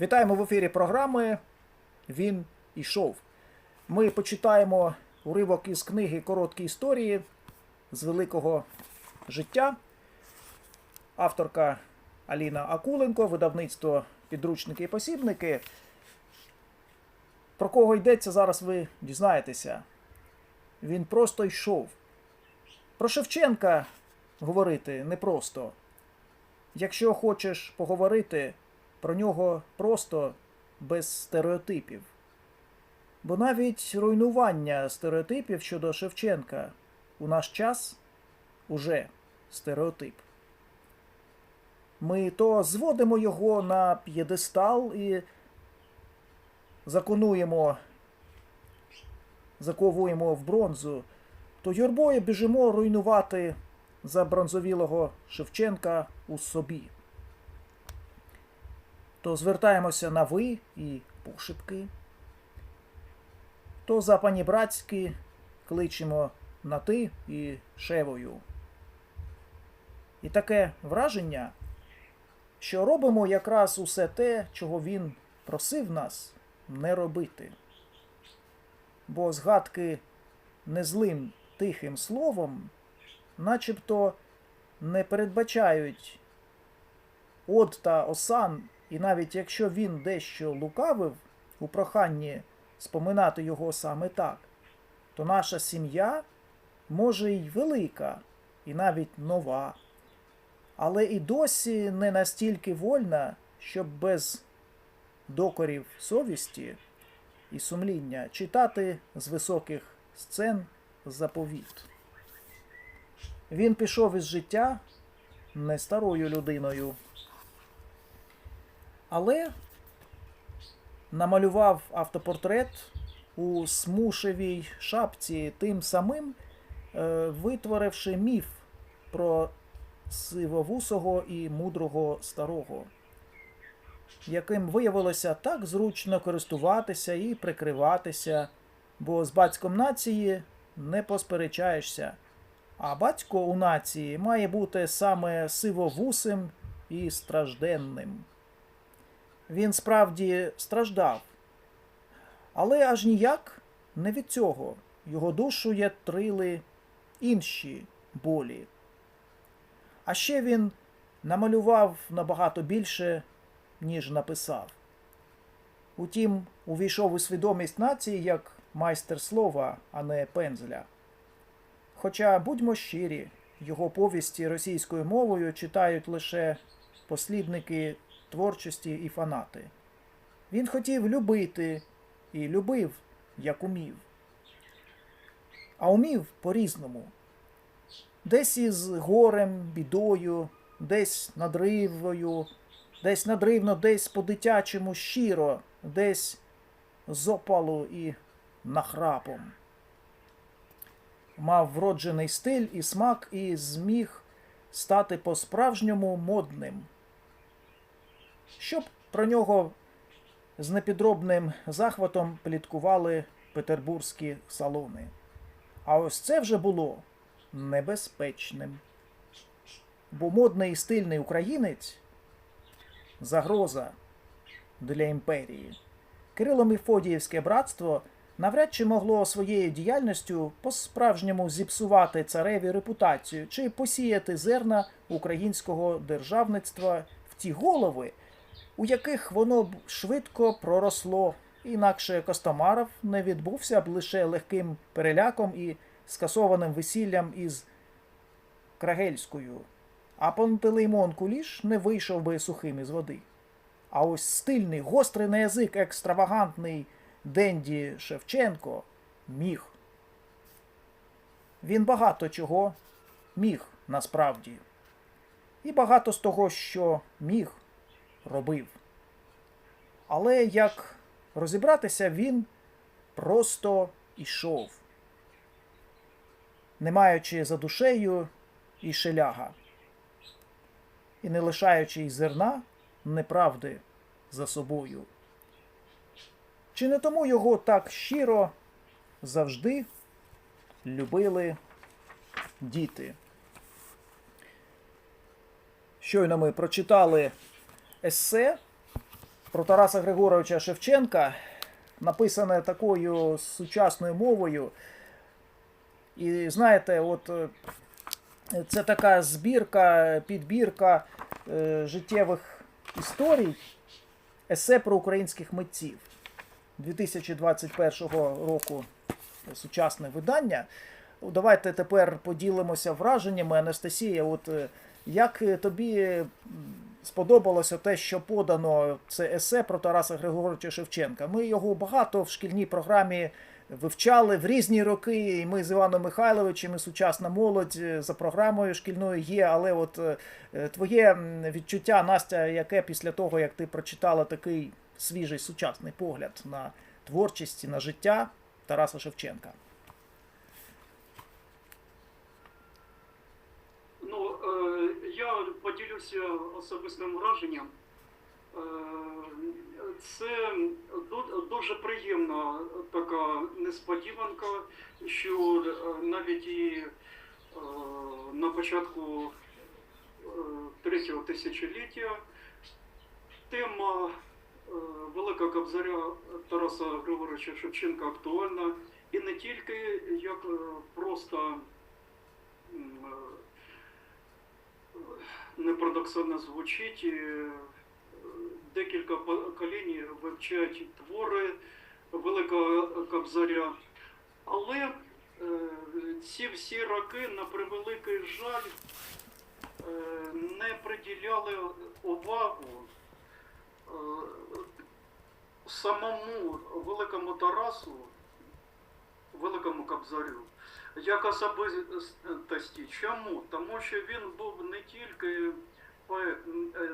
Вітаємо в ефірі програми Він ішов. Ми почитаємо уривок із книги Короткі історії з великого життя. Авторка Аліна Акуленко, видавництво Підручники і посібники. Про кого йдеться зараз ви дізнаєтеся. Він просто йшов. Про Шевченка говорити непросто. Якщо хочеш поговорити про нього просто без стереотипів. Бо навіть руйнування стереотипів щодо Шевченка у наш час уже стереотип. Ми то зводимо його на п'єдестал і законуємо, заковуємо в бронзу, то юрбою біжимо руйнувати забронзовілого Шевченка у собі. То звертаємося на ви і пошепки, то за панібратськи кличемо на ти і шевою. І таке враження, що робимо якраз усе те, чого він просив нас не робити. Бо згадки незлим тихим словом, начебто не передбачають од та осан, і навіть якщо він дещо лукавив у проханні споминати його саме так, то наша сім'я може й велика, і навіть нова, але і досі не настільки вольна, щоб без докорів совісті і сумління читати з високих сцен заповіт. Він пішов із життя не старою людиною, але намалював автопортрет у смушевій шапці, тим самим е, витворивши міф про сивовусого і мудрого старого, яким виявилося так зручно користуватися і прикриватися, бо з батьком нації не посперечаєшся. А батько у нації має бути саме сивовусим і стражденним. Він справді страждав, але аж ніяк не від цього. Його душу ятрили інші болі. А ще він намалював набагато більше, ніж написав. Утім, увійшов у свідомість нації як майстер слова, а не пензля. Хоча, будьмо щирі, його повісті російською мовою читають лише послідники творчості і фанати. Він хотів любити і любив, як умів. А умів по-різному. Десь із горем, бідою, десь надривою, десь надривно, десь по-дитячому щиро, десь з опалу і нахрапом мав вроджений стиль і смак і зміг стати по-справжньому модним. Щоб про нього з непідробним захватом пліткували петербурзькі салони. А ось це вже було небезпечним. Бо модний і стильний українець загроза для імперії. Кирило Мефодіївське братство навряд чи могло своєю діяльністю по-справжньому зіпсувати цареві репутацію чи посіяти зерна українського державництва в ті голови, у яких воно б швидко проросло, інакше Костомаров не відбувся б лише легким переляком і скасованим весіллям із Крагельською, а Пантелеймон Куліш не вийшов би сухим із води. А ось стильний, гострий на язик, екстравагантний Денді Шевченко міг. Він багато чого міг насправді. І багато з того, що міг, робив. Але як розібратися, він просто ішов, не маючи за душею і шеляга, і не лишаючи й зерна неправди за собою. Чи не тому його так щиро завжди любили діти? Щойно ми прочитали есе про Тараса Григоровича Шевченка, написане такою сучасною мовою. І знаєте, от е, це така збірка, підбірка е, життєвих історій, есе про українських митців 2021 року сучасне видання. Давайте тепер поділимося враженнями. Анастасія, от е, як е, тобі сподобалося те, що подано це есе про Тараса Григоровича Шевченка? Ми його багато в шкільній програмі вивчали в різні роки. І ми з Іваном Михайловичем, і сучасна молодь е, за програмою шкільною є. Але от е, твоє відчуття, Настя, яке після того, як ти прочитала такий свіжий сучасний погляд на творчість і на життя Тараса Шевченка? Ну, е, я поділюся особистим враженням. Е, Це дуже приємна така несподіванка, що е, навіть і е, на початку третього тисячоліття тема Великого Кобзаря Тараса Григоровича Шевченка актуальна і не тільки як просто м, е, непарадоксально звучить. е, Декілька поколінь вивчають твори Великого Кобзаря. Але е, ці всі роки, на превеликий жаль, е, не приділяли увагу самому Великому Тарасу, Великому Кобзарю, як особистості. Чому? Тому що він був не тільки е,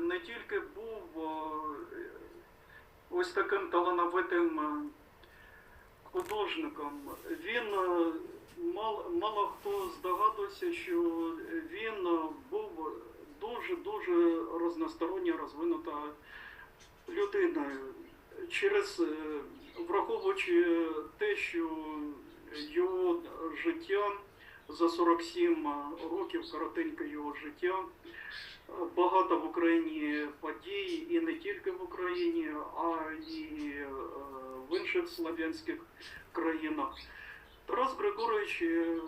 не тільки був е, ось таким талановитим е, художником, він мало, мало хто здогадувався, що він був дуже-дуже розносторонньо розвинута людиною. Через враховуючи те, що його життя за 47 років, коротеньке його життя, багато в Україні подій, і не тільки в Україні, а і е, в інших слов'янських країнах. Тарас Григорович е,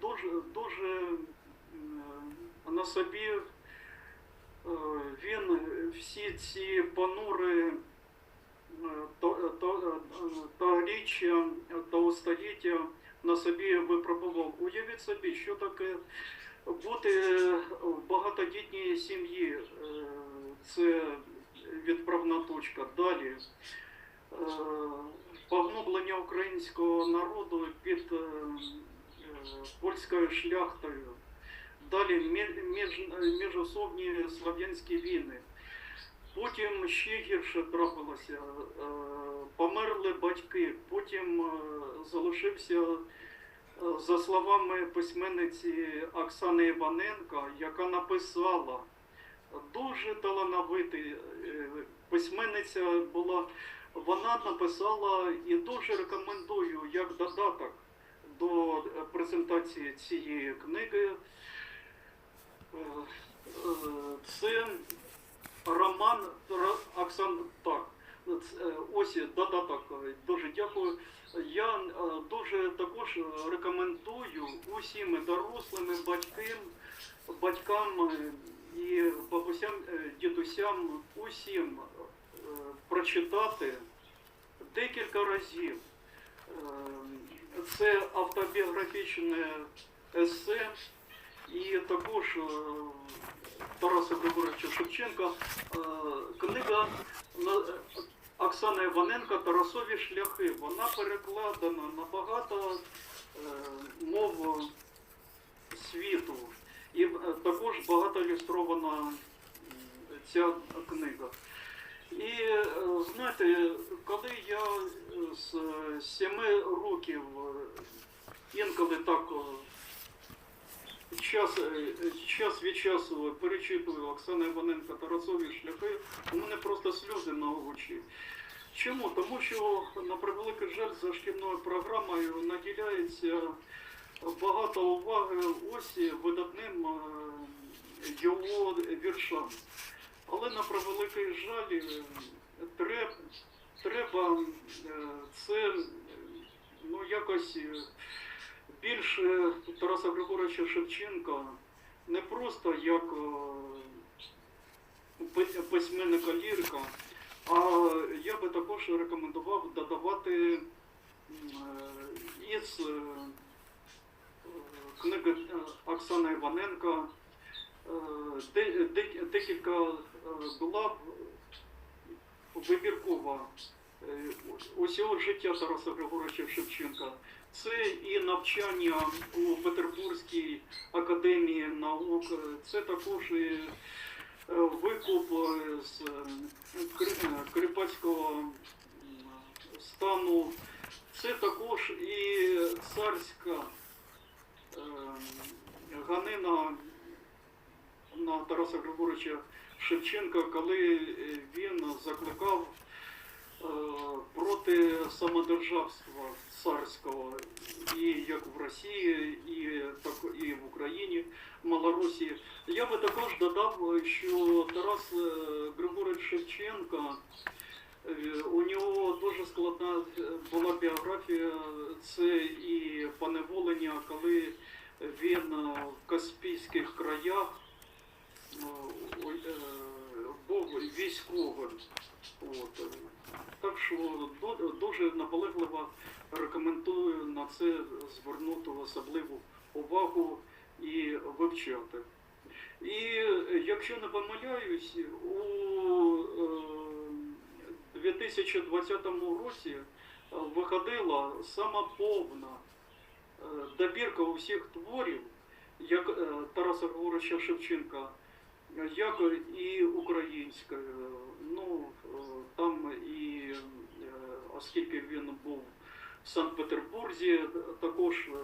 дуже, дуже на собі е, він всі ці понури то- то- та річчя та століття на собі випробував. Уявіть собі, що таке бути в багатодітній сім'ї. Е, Це відправна точка. Далі е, погноблення українського народу під е, польською шляхтою. Далі мі- між, міжособні слов'янські війни. Потім ще гірше трапилося. Е, Померли батьки, потім е, залишився, е, за словами письменниці Оксани Іваненко, яка написала дуже талановитий письменниця була. Вона написала і дуже рекомендую як додаток до презентації цієї книги. Це роман Оксан так. Е, Ось додаток. е, Дуже дякую. Я е, дуже також рекомендую усім дорослим, батькам, батькам і бабусям, дідусям, усім прочитати декілька разів. Це автобіографічне есе і також Тараса Григоровича Шевченка е, книга е, Оксана Іваненка Тарасові шляхи. Вона перекладена на багато е, мов світу. І також багато ілюстрована ця книга. І знаєте, коли я з семи років інколи так час, е, час від часу перечитую Оксана Іваненка Тарасові шляхи, у мене просто сльози на очі. Чому? Тому що, на превеликий жаль, за шкільною програмою наділяється багато уваги ось видатним е, його віршам. Але на превеликий жаль, е, треб, треба це ну, якось більше Тараса Григоровича Шевченка не просто як е, письменника лірика, а я би також рекомендував додавати е, із е, книги Оксани Іваненка де- де- декілька глав вибіркова усього життя Тараса Григоровича Шевченка. Це і навчання у Петербурзькій академії наук, це також і е, викуп е, з е, кріпацького стану, це також і царська ганина на Тараса Григоровича Шевченка, коли він закликав проти самодержавства царського, і як в Росії, і так і в Україні, Малорусі. Я би також додав, що Тарас е, Григорович Шевченко. е, У нього дуже складна е, була біографія. Це і поневолення, коли він е, в Каспійських краях е, е, був військовим. От. Так що ду- дуже наполегливо це звернути особливу увагу і вивчати. І якщо не помиляюсь, у е, 2020 році е, виходила сама повна е, добірка усіх творів, як е, Тараса Григоровича Шевченка, як і українська. Ну, там і оскільки він був в Санкт-Петербурзі, е, також е,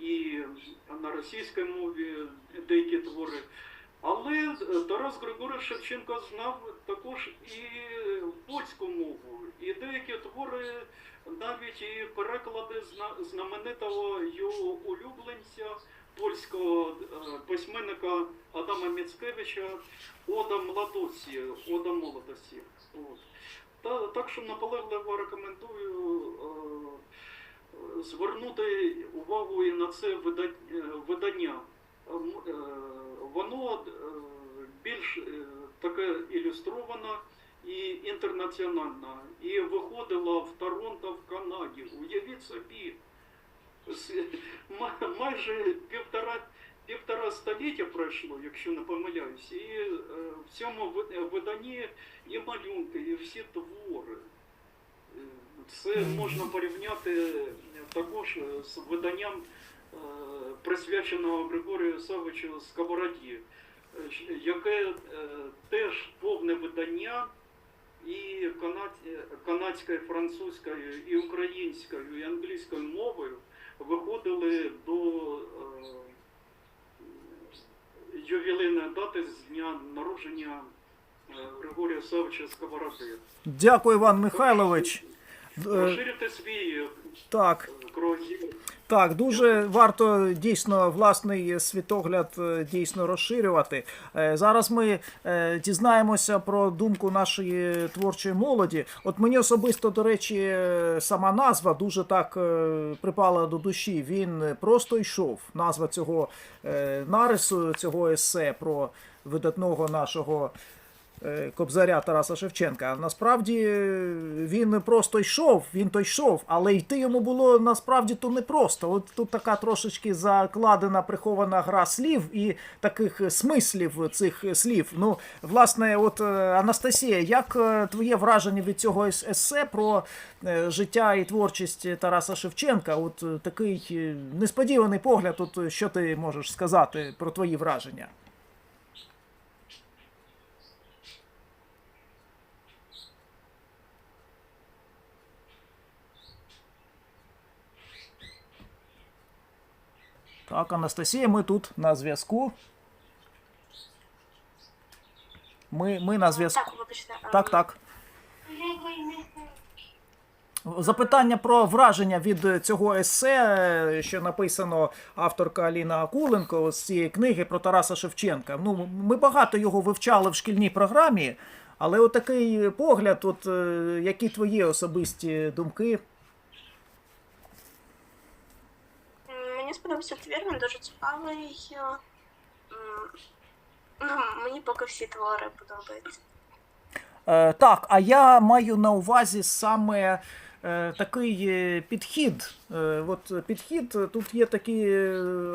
і на російській мові деякі твори. Але е, Тарас Григорович Шевченко знав також і польську мову, і деякі твори, навіть і переклади знаменитого його улюбленця, польського письменника Адама Міцкевича Ода молодості, Ода молодості. От. Та, так що наполегливо рекомендую е, звернути увагу і на це е, видання. Е, е, Воно більш таке ілюстроване і інтернаціональне. І виходило в Торонто в Канаді. Уявіть собі, майже півтора, півтора століття пройшло, якщо не помиляюсь, і е, в цьому виданні і малюнки, і всі твори. Е, Це можна порівняти також з виданням, е, присвяченого Григорію Савичу Сковороді, е, яке е, теж повне видання і канад- канадською, французькою, і українською, і англійською мовою виходили до дати з дня народження е, Григорія Савича Сковороди. Дякую, Іван Михайлович. Е, Розширити свій е, Так, кругозір. так, дуже варто дійсно власний світогляд е, дійсно розширювати. Е, Зараз ми е, дізнаємося про думку нашої творчої молоді. От мені особисто, до речі, е, сама назва дуже так е, припала до душі. Він просто йшов. Назва цього е, нарису, цього есе про видатного нашого е, кобзаря Тараса Шевченка. Насправді е, він просто йшов, він то йшов, але йти йому було насправді то непросто. От тут така трошечки закладена прихована гра слів і таких смислів цих слів. Ну, власне, от е, Анастасія, як е, твоє враження від цього ес- есе про е, життя і творчість Тараса Шевченка? От е, такий е, несподіваний погляд. От е, що ти можеш сказати про твої враження? Так, Анастасія, ми тут на зв'язку. Ми, ми на зв'язку. Так. Так. Запитання про враження від цього есе, що написано авторка Аліна Акуленко з цієї книги про Тараса Шевченка. Ну, ми багато його вивчали в шкільній програмі, але отакий погляд, от е, які твої особисті думки? М, Мені сподобався твір, він дуже цікавий. Ну, мені поки всі твори подобаються. Е, так, а я маю на увазі саме е, такий е, підхід. Е, от підхід, тут є такі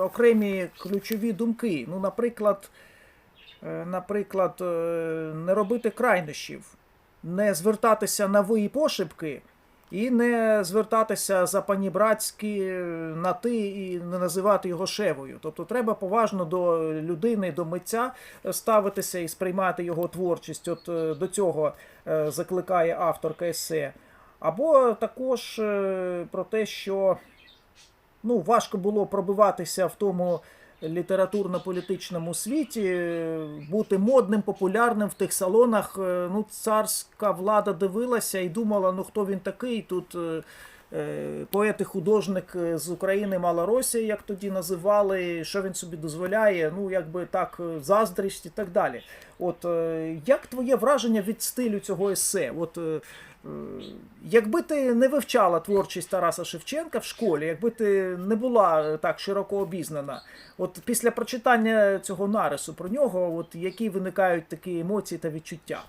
окремі ключові думки. Ну, наприклад, е, наприклад, е, не робити крайнощів, не звертатися на ви і пошепки. І не звертатися за панібратськи на ти і не називати його шевою. Тобто треба поважно до людини, до митця ставитися і сприймати його творчість. От е, до цього е, закликає авторка есе. Або також е, про те, що ну, важко було пробиватися в тому літературно-політичному світі, бути модним, популярним в тих салонах. Е, Ну, царська влада дивилася і думала, ну хто він такий тут. е, е, Поет і художник з України Малоросія, як тоді називали, що він собі дозволяє, ну якби так, заздрість і так далі. От як твоє враження від стилю цього есе? От якби ти не вивчала творчість Тараса Шевченка в школі, якби ти не була е, так широко обізнана, от після прочитання цього нарису про нього, от які виникають такі емоції та відчуття?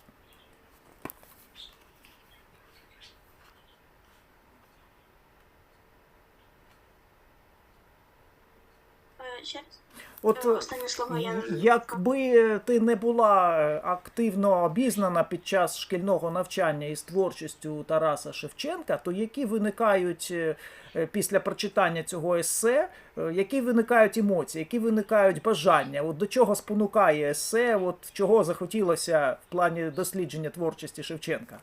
От Останні слова я Якби ти не була активно обізнана під час шкільного навчання із творчістю Тараса Шевченка, то які виникають е, після прочитання цього есе, е, які виникають емоції, які виникають бажання? От до чого спонукає есе, от чого захотілося в плані дослідження творчості Шевченка?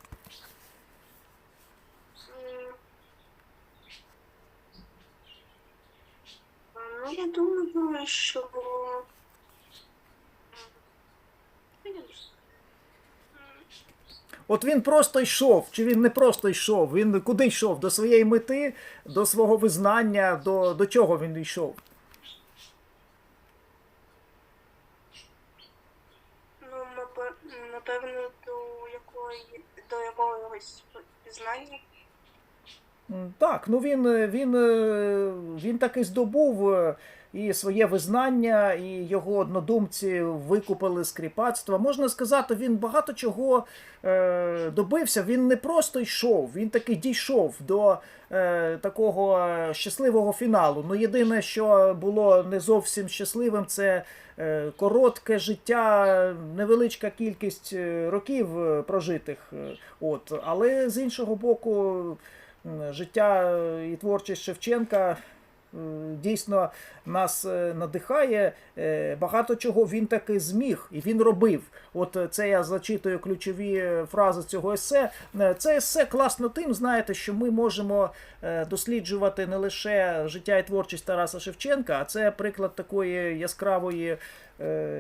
М. Ну, я думаю, що. От він просто йшов, чи він не просто йшов? Він куди йшов? До своєї мети, до свого визнання, до, до чого він йшов? Ну, напевно, до якої до якогось пізнання. Так, ну він, е, він, е, він таки здобув е, і своє визнання, і його однодумці викупили з кріпацтва. Можна сказати, він багато чого е, добився. Він не просто йшов, він таки дійшов до е, такого щасливого фіналу. Ну, єдине, що було не зовсім щасливим, це е, коротке життя, невеличка кількість років прожитих. От. Але з іншого боку. Життя е, і творчість Шевченка е, дійсно нас е, надихає. Багато чого він таки зміг і він робив. От це я зачитую ключові фрази цього есе. Це есе класно тим, знаєте, що ми можемо досліджувати не лише життя і творчість Тараса Шевченка, а це приклад такої яскравої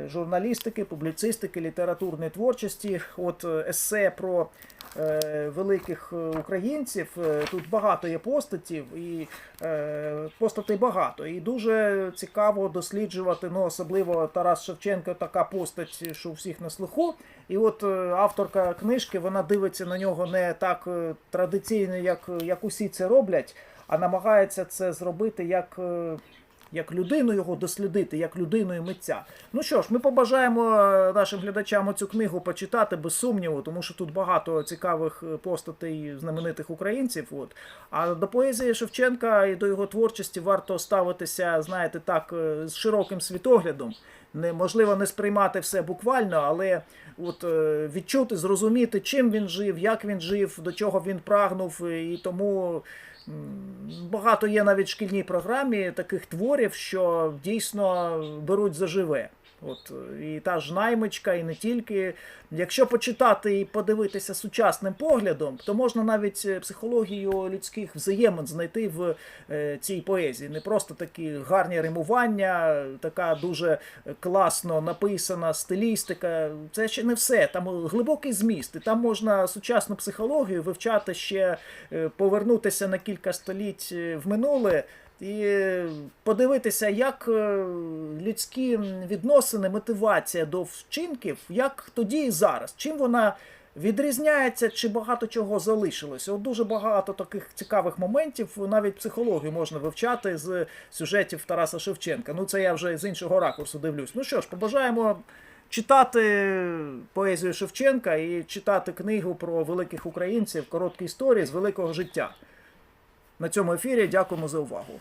журналістики, публіцистики, літературної творчості. От есе про великих е, українців. Е, Тут багато є постатів, і е, постатей багато. І дуже цікаво досліджувати, ну, особливо Тарас Шевченко, така постать, що у всіх на слуху. І от е, авторка книжки вона дивиться на нього не так е, традиційно, як, як усі це роблять, а намагається це зробити як. Як людину його дослідити, як людину і митця. Ну що ж, ми побажаємо е, нашим глядачам цю книгу почитати без сумніву, тому що тут багато цікавих е, постатей знаменитих українців. От. А до поезії Шевченка і до його творчості варто ставитися, знаєте, так, е, з широким світоглядом. Не, можливо, не сприймати все буквально, але от, відчути, зрозуміти, чим він жив, як він жив, до чого він прагнув, і тому. Багато є навіть в шкільній програмі таких творів, що дійсно беруть заживе. От і та ж наймичка, і не тільки. Якщо почитати і подивитися сучасним поглядом, то можна навіть е, психологію людських взаємин знайти в е, цій поезії. Не просто такі гарні римування, така дуже класно написана стилістика. Це ще не все. Там глибокий зміст. І там можна сучасну психологію вивчати ще, е, повернутися на кілька століть в минуле. І подивитися, як е, людські відносини, мотивація до вчинків, як тоді і зараз. Чим вона відрізняється, чи багато чого залишилося? От дуже багато таких цікавих моментів, навіть психологію можна вивчати з сюжетів Тараса Шевченка. Ну, це я вже з іншого ракурсу дивлюсь. Ну що ж, побажаємо читати поезію Шевченка і читати книгу про великих українців, короткі історії з великого життя. На цьому ефірі дякуємо за увагу.